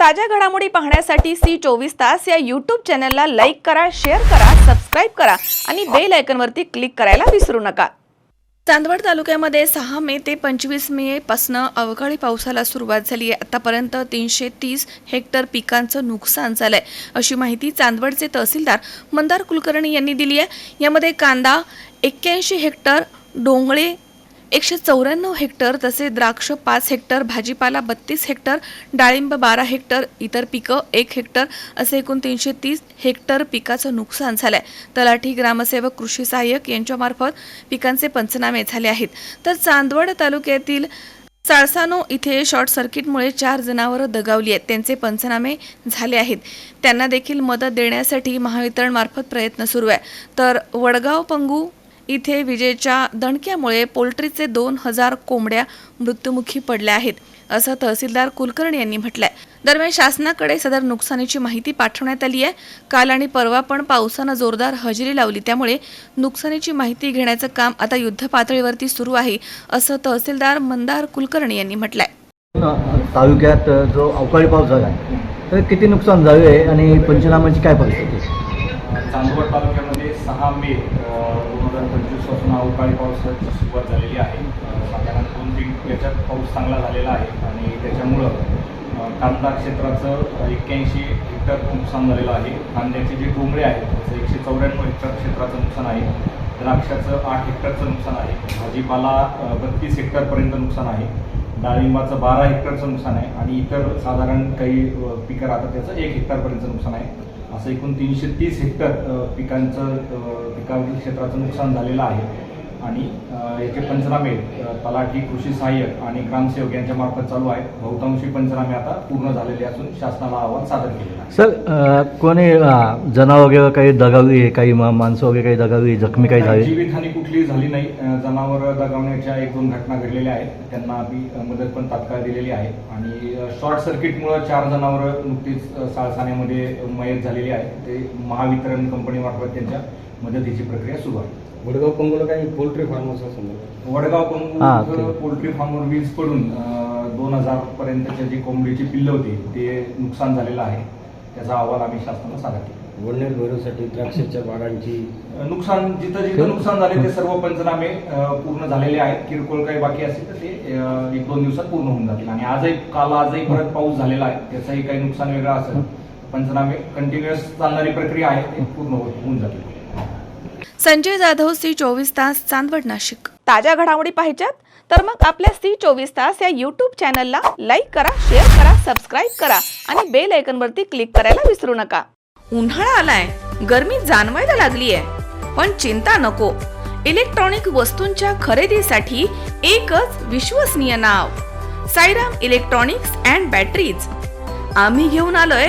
ताज्या घडामोडी पाहण्यासाठी सी चोवीस तास या यूट्यूब चॅनलला लाईक करा शेअर करा सबस्क्राईब करा आणि बेल आयकनवरती क्लिक करायला विसरू नका. चांदवड तालुक्यामध्ये सहा मे ते पंचवीस मे पासनं अवकाळी पावसाला सुरुवात झाली आहे. आतापर्यंत तीनशे तीस हेक्टर पिकांचं नुकसान झालं आहे अशी माहिती चांदवडचे तहसीलदार मंदार कुलकर्णी यांनी दिली आहे. यामध्ये कांदा एक्क्याऐंशी हेक्टर डोंगळे एकशे चौऱ्याण्णव हेक्टर तसे द्राक्ष पाच हेक्टर भाजीपाला बत्तीस हेक्टर डाळिंब बारा हेक्टर इतर पिकं एक हेक्टर असे एकूण तीनशे तीस हेक्टर पिकाचं नुकसान झालंय. तलाठी ग्रामसेवक कृषी सहाय्यक यांच्यामार्फत पिकांचे पंचनामे झाले आहेत. तर चांदवड तालुक्यातील साळसानो इथे शॉर्ट सर्किटमुळे चार जनावरं दगावली आहेत. त्यांचे पंचनामे झाले आहेत. त्यांना देखील मदत देण्यासाठी महावितरणमार्फत प्रयत्न सुरू आहे. तर वडगाव पंगू इथे विजेच्या दणक्यामुळे पोल्ट्रीचे दोन हजार कोंबड्या मृत्युमुखी पडल्या आहेत असं तहसीलदार कुलकर्णी यांनी म्हटलंय. दरम्यान शासनाकडे सदर नुकसानीची माहिती पाठवण्यात आली आहे. काल आणि परवा पण पावसानं जोरदार हजेरी लावली त्यामुळे नुकसानीची माहिती घेण्याचं काम आता युद्ध पातळीवरती सुरू आहे असं तहसीलदार मंदार कुलकर्णी यांनी म्हटलंय. तालुक्यात जो अवकाळी पाऊस झाला तर किती नुकसान झाले आहे आणि पंचनाम्याची काय परिस्थिती आहे? चांदवड तालुक्यामध्ये सहा मे अवकाळी पावसाची सुरुवात झालेली आहे. साधारण दोन तीन याच्यात पाऊस चांगला झालेला आहे आणि त्याच्यामुळं कांदा क्षेत्राचं एक्क्याऐंशी हेक्टर नुकसान झालेलं आहे. कांद्याचे जे डोंगरे आहेत त्याचं एकशे चौऱ्याण्णव हेक्टर क्षेत्राचं नुकसान आहे. द्राक्षाचं आठ हेक्टरचं नुकसान आहे. भाजीपाला बत्तीस हेक्टरपर्यंत नुकसान आहे. डाळिंबाचं बारा हेक्टरचं नुकसान आहे आणि इतर साधारण काही पिकं राहतात त्याचं एक हेक्टरपर्यंत नुकसान आहे. असं एकूण तीनशे तीस हेक्टर पिकांचं अ, पिकावरील क्षेत्राचं नुकसान झालेलं आहे. आणि याचे पंचनामे तलाठी कृषी सहाय्यक आणि ग्रामसेवक यांच्या मार्फत चालू आहेत बहुतांशी पंचनामे आता पूर्ण झालेले असून शासनाला अहवाल सादर केलेला आहे. सर कोणी जनावर वगैरे काही दगावली आहे काही मा- माणसं वगैरे काही दगावली जखमी काही झाले? जीवितहानी कुठलीही झाली नाही. जनावर दगावण्याच्या एक दोन घटना घडलेल्या आहेत. त्यांना आम्ही मदत पण तात्काळ दिलेली आहे. आणि शॉर्ट सर्किटमुळे चार जनावर नुकतीच साळसाण्यामध्ये मयत झालेली आहे. ते महावितरण कंपनीमार्फत त्यांच्या मदतीची प्रक्रिया सुरू आहे. वडगाव पंगोला काही पोल्ट्री फार्मचा संदर्भ वडगाव हा, पंगू. पोल्ट्री फार्मवर वीज पडून दोन हजार पर्यंतच्या जी कोंबडीची पिल्लं होती ते नुकसान झालेलं आहे. त्याचा अहवाल आम्ही शासनाला सादर केला. वडनेर भैरवसाठी द्राक्षाच्या बागांची अ, नुकसान जिथं जिथं नुकसान झाले ते सर्व पंचनामे अ, पूर्ण झालेले आहेत. किरकोळ काही बाकी असेल तर ते अ, एक दोन दिवसात पूर्ण होऊन जातील. आणि आजही काल आजही परत पाऊस झालेला आहे. त्याचंही काही नुकसान वेगळं असेल पंचनामे कंटिन्युअस चालणारी प्रक्रिया आहे ते पूर्ण होऊन जातील. संजय जाधव सी चोवीस तास चांदवड नाशिक. ताज्या घडामोडी पाहिजेत? तर मग आपल्या सी चोवीस तास या यूट्यूब चॅनलला लाईक करा शेअर करा सबस्क्राईब करा आणि बेल आयकॉनवरती क्लिक करायला विसरू नका. उन्हाळा आलाय. गरमी जाणवायला लागली आहे पण चिंता नको. इलेक्ट्रॉनिक वस्तूंच्या खरेदीसाठी एकच विश्वसनीय नाव. साईराम इलेक्ट्रॉनिक्स अँड बॅटरीज आम्ही घेऊन आलोय